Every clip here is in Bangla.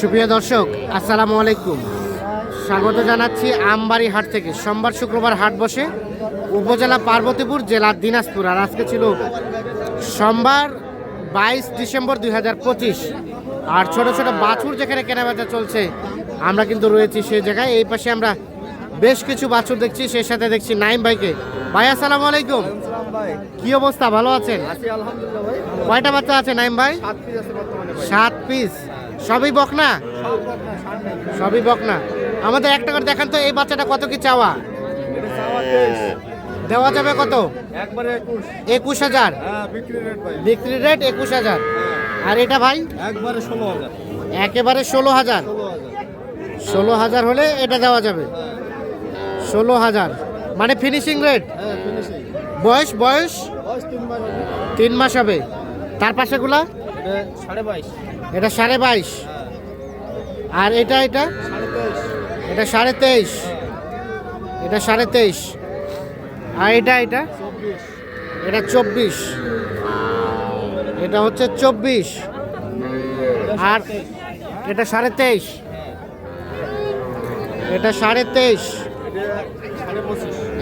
সুপ্রিয় দর্শক আসসালামু আলাইকুম। স্বাগত জানাচ্ছি আমবাড়ি হাট থেকে। সোমবার শুক্রবার হাট বসে উপজেলা পার্বতীপুর জেলার দিনাজপুর। আর আজকে ছিল সোমবার বাইশ ডিসেম্বর দু হাজার পঁচিশ। আর ছোট ছোট বাছুর যেখানে কেনাবেচা চলছে আমরা কিন্তু রয়েছি সেই জায়গায়। এই পাশে আমরা বেশ কিছু বাছুর দেখছি সেই সাথে দেখছি নাইম ভাইকে। ভাই আসসালামু আলাইকুম। কি অবস্থা? ভালো আছেন? কয়টা বাচ্চা আছে নাইম ভাই? সাত পিস সবই বকনা। সবই বকনা আমাদের একটা করে দেখান তো এই বাচ্চাটা কত কি চাওয়া। দেওয়া যাবে কত? একবারে একুশ। হাজার? হ্যাঁ বিক্রি রেট একুশ হাজার। আর এটা ভাই? একবারে ষোলো হাজার। একেবারে ষোলো হাজার। ষোলো হাজার। হলে এটা দেওয়া যাবে। ষোলো হাজার। মানে ফিনিশিং রেট হ্যাঁ বয়স বয়স? তিন মাস হবে। তার পাশেগুলা? সাড়ে বাইশ। এটা সাড়ে বাইশ। আর এটা এটা? এটা সাড়ে তেইশ। এটা সাড়ে তেইশ। আর এটা এটা? এটা চব্বিশ। এটা হচ্ছে চব্বিশ। আর এটা সাড়ে তেইশ। এটা সাড়ে তেইশ।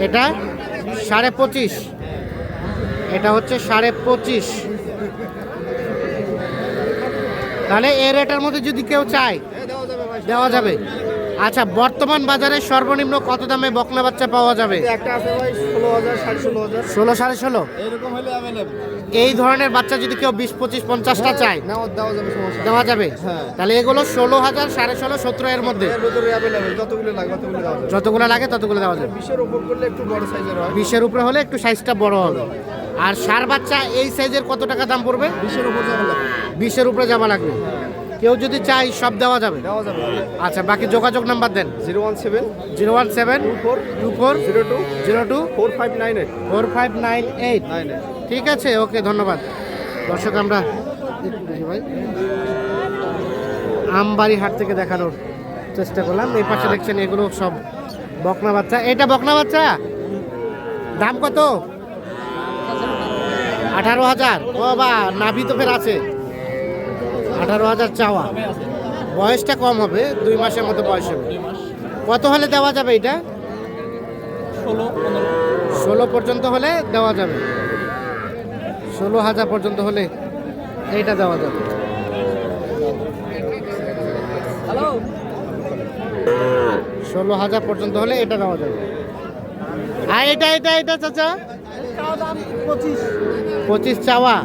এটা সাড়ে পঁচিশ। এটা হচ্ছে সাড়ে পঁচিশ। তাহলে এ রেটের মধ্যে যদি কেউ চায় দেওয়া যাবে। আচ্ছা বর্তমান বাজারে সর্বনিম্ন কত দামে বকনা বাচ্চা পাওয়া যাবে? একটা আছে ভাই ষোলো হাজার সাড়ে ষোলো হাজার। ষোলো সাড়ে ষোলো? এরকম হলে এই ধরনের বাচ্চা যদি কেউ বিশ পঁচিশ পঞ্চাশটা চায় নেওয়া দেওয়া যাবে দেওয়া যাবে? হ্যাঁ। তাহলে এগুলো ষোলো হাজার সাড়ে ষোলো সতেরো এর মধ্যে? যতগুলো লাগে ততগুলো দেওয়া যাবে। যতগুলো লাগে ততগুলো দেওয়া যাবে। বিশের উপর করলে একটু বড় সাইজের হয়। বিশের উপরে হলে একটু সাইজটা বড় হবে। আর সার বাচ্চা এই সাইজের কত টাকা দাম পড়বে? বিশের উপর যাবে লাগবে। বিশের উপরে যাওয়া লাগবে। কেউ যদি চাই সব দেওয়া যাবে। দেওয়া যাবে। আচ্ছা বাকি যোগাযোগ নাম্বার দেন। Zero one seven zero one seven two four two four zero two zero two four five nine eight. Four five nine eight. Nine eight. ঠিক আছে ওকে ধন্যবাদ। দর্শক আমরা ভাই। আমবাড়ি হাট থেকে দেখানোর চেষ্টা করলাম। এই পাশে দেখছেন এগুলো সব বকনা বাচ্চা। এটা বকনা বাচ্চা? দাম কত? আঠারো হাজার। ও বা নাভি তো ফের আছে। আঠারো হাজার চাওয়া। বয়সটা কম হবে দুই মাসের মতো বয়স হবে। কত হলে দেওয়া যাবে এটা? ষোলো পর্যন্ত হলে দেওয়া যাবে। ষোলো হাজার পর্যন্ত হলে এইটা দেওয়া যাবে। ষোলো হাজার পর্যন্ত হলে এটা দেওয়া যাবে। আর এটা এটা এটা চাচা? পঁচিশ চাওয়া।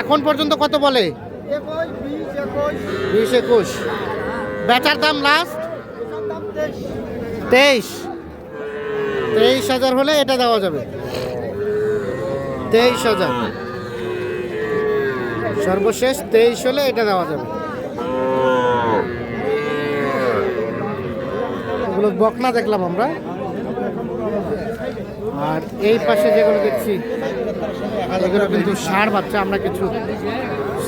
এখন পর্যন্ত কত বলে? বিশ একুশ। বেচার দাম লাস্ট তেইশ। তেইশ। তেইশ হাজার হলে এটা দেওয়া যাবে। তেইশ হাজার। সর্বশেষ তেইশ হলে এটা দেওয়া যাবে। এগুলো বকনা দেখলাম আমরা। আর এই পাশে যেগুলো দেখছি এগুলো কিন্তু সার বাচ্চা আমরা কিছু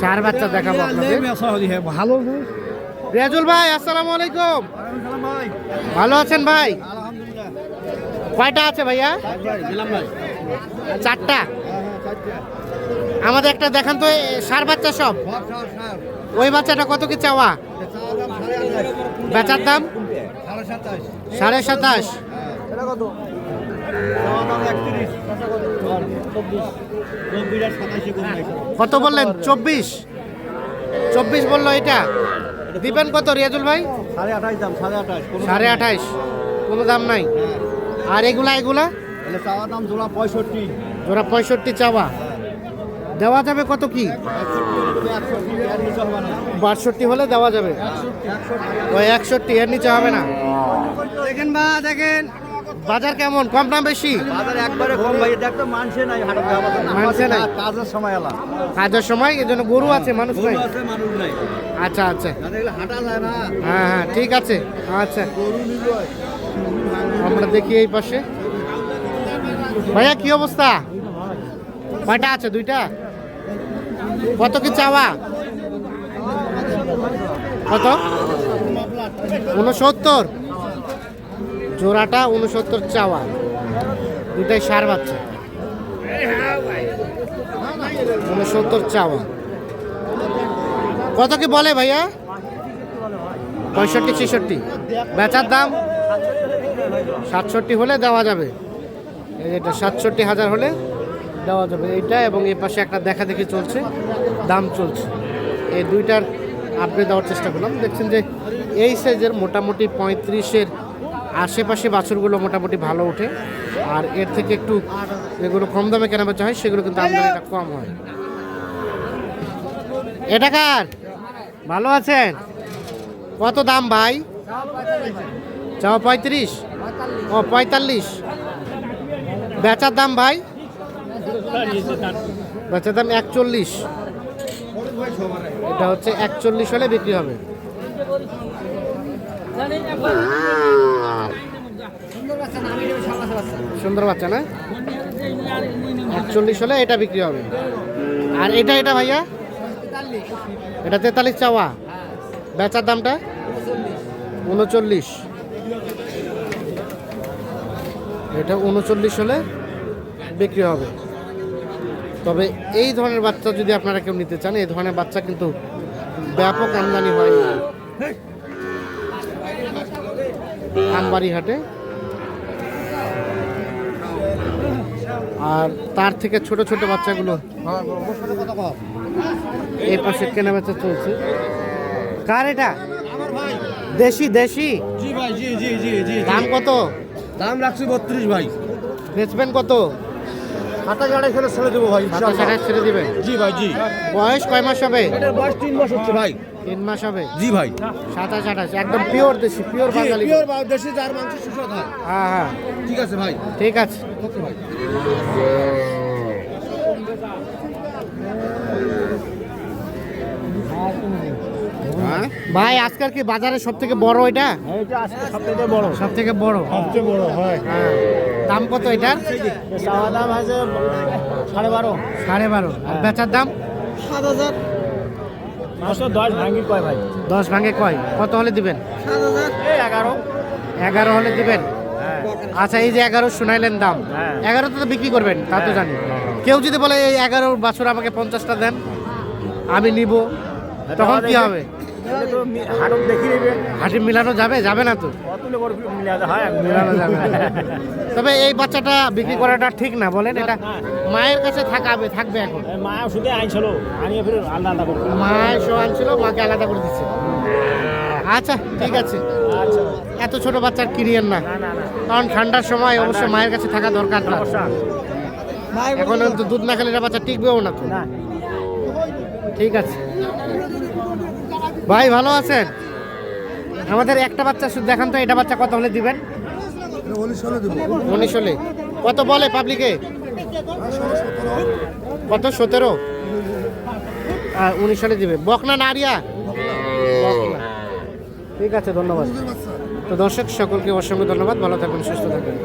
সার বাচ্চা দেখাবো আপনাদের। ভালো রিয়াজুল ভাই আসসালামু আলাইকুম। ভালো আছেন ভাই? কয়টা আছে ভাইয়া? ভাই দিলাম ভাই। চারটা? আমাদের একটা দেখান তো সার বাচ্চা সব। ওই বাচ্চাটা কত কি চাওয়া? বেচার দাম? সাড়ে সাতাশ। এটা কত কত বললেন? চব্বিশ? চব্বিশ বলল এটা। দিবেন কত রিয়াজুল ভাই? সাড়ে আঠাশ দাম সাড়ে আঠাশ। সাড়ে আঠাইশ কোনো দাম নাই? আর এগুলা এগুলা? চাওয়া দাম জোড়া পঁয়ষট্টি। জোড়া পঁয়ষট্টি চাওয়া। দেওয়া যাবে কত কি? বাষট্টি হলে দেওয়া যাবে। ওই একষট্টি এর নিচে হবে না। দেখেন বা দেখেন। বাজার কেমন? কম দাম বেশি? বাজার একবারে কম ভাই দেখ তো মানছে নাই হাটের ব্যবস্থা মানছে নাই। কাজের সময় এলা কাজের সময়? এই জন্য গরু আছে মানুষ নাই? আছে মানুষ নাই। আচ্ছা আচ্ছা। না হাঁটা যায় না। হ্যাঁ হ্যাঁ ঠিক আছে। আচ্ছা। আমরা দেখি এই পাশে। ভাইয়া কি অবস্থা? কয়টা আছে দুইটা? কত কি চাওয়া? কত? উনসত্তর। জোড়াটা উনসত্তর চাওয়া। দুটাই সার বাচ্চা। উনসত্তর চাওয়া। কত কি বলে ভাইয়া? পঁয়ষট্টি, ছেষট্টি। বেচার দাম সাতষট্টি হলে দেওয়া যাবে। এটা সাতষট্টি হাজার হলে দেওয়া যাবে। এইটা এবং এই পাশে একটা দেখা দেখি চলছে, দাম চলছে। এই দুইটার আপডেট দেওয়ার চেষ্টা করলাম। দেখছেন যে এই সাইজের মোটামুটি পঁয়ত্রিশের আশেপাশে বাছুরগুলো মোটামুটি ভালো ওঠে। আর এর থেকে একটু যেগুলো কম দামে কেনা বেচা হয় সেগুলো কিন্তু আমদানিটা কম হয়। এটা কার? ভালো আছেন? কত দাম ভাই? চাও পঁয়ত্রিশ? ও পঁয়তাল্লিশ। বেচার দাম ভাই? বেচার দাম একচল্লিশ। এটা হচ্ছে একচল্লিশ হলে বিক্রি হবে। সুন্দর বাচ্চা, না একচল্লিশ হলে এটা বিক্রি হবে। আর এটা এটা ভাইয়া? এটা তেতাল্লিশ চাওয়া। বেচার দামটা? উনচল্লিশ। এটা উনচল্লিশ হলে বিক্রি হবে। তবে এই ধরনের বাচ্চা যদি আপনারা কেউ নিতে চান, এই ধরনের বাচ্চা কিন্তু ব্যাপক আমদানি হয় আমবাড়ি হাটে আর তার থেকে ছোট ছোট বাচ্চাগুলো এই পাশে কেনা বেচা চলছে। কার এটা? দেশি দেশি? জি ভাই জি জি জি জি দাম কত? দাম রাখছি বত্রিশ ভাই। বেচবেন কত? হাতা গাড়ি খেলে ছেড়ে দেবো ভাই সাতাশ আঠাশ ছেড়ে দিবেন? জি ভাই জি। বয়স কয় মাস হবে? এটার বয়স তিন মাস হচ্ছে ভাই। তিন মাস হবে? জি ভাই। সাতাশ আঠাশ একদম পিওর দেশি পিওর বাঙালি। পিওর দেশি যার মাংস সুস্বাদ হয়। হ্যাঁ হ্যাঁ। ঠিক আছে ভাই। ঠিক আছে। ওকে ভাই। ভাই আজকাল কি বাজারে সব থেকে বড় এটা? সব থেকে বড়। সব থেকে বড়। সবচেয়ে বড় হয়। হ্যাঁ। দাম কত এটার? চাওয়া দাম আছে সাড়ে বারো। সাড়ে বারো। আর বেচার দাম? সাত হাজার। পাঁচশো দশ ভাঙি কয় ভাই? দশ ভাঙে কয়। কত হলে দিবেন? সাত হাজার। এগারো। এগারো হলে দিবেন? হ্যাঁ। আচ্ছা এই যে এগারো শুনাইলেন দাম। হ্যাঁ। এগারো তো বিক্রি করবেন তা তো জানি। কেউ যদি বলে এই এগারো বছর আমাকে পঞ্চাশটা দেন আমি নিব। তখন কি হবে? হাটক দেখি নেবেন হাঁটি মিলানো যাবে যাবে না তো? হয় মিলানো যাবে। তবে এই বাচ্চাটা বিক্রি করাটা ঠিক না বলেন এটা। মায়ের কাছে থাকাবে থাকবে এখন। মা শুধু আইছিল আনিয়ে ফিরে আলাদা আলাদা মায়ের সমান ছিল মাকে আলাদা করে দিচ্ছে। আচ্ছা ঠিক আছে। আচ্ছা। এত ছোট বাচ্চার কিনিয়েন না? না না না। কারণ ঠান্ডার সময় অবশ্যই মায়ের কাছে থাকা দরকার তার। এখন তো দুধ না খেলে বাচ্চা টিকবেও না তো। না। ঠিক আছে। ভাই, ভালো আছেন? আমাদের একটা বাচ্চা শুধু দেখান তো, এটা বাচ্চা কত হলে দিবেন? উনিশ হলে। কত বলে পাবলিকে? কত? সতেরো। আর উনিশ হলে দিবে। বকনা নারিয়া। ঠিক আছে, ধন্যবাদ। তো দর্শক, সকলকে অসংখ্য ধন্যবাদ। ভালো থাকবেন, সুস্থ থাকবেন।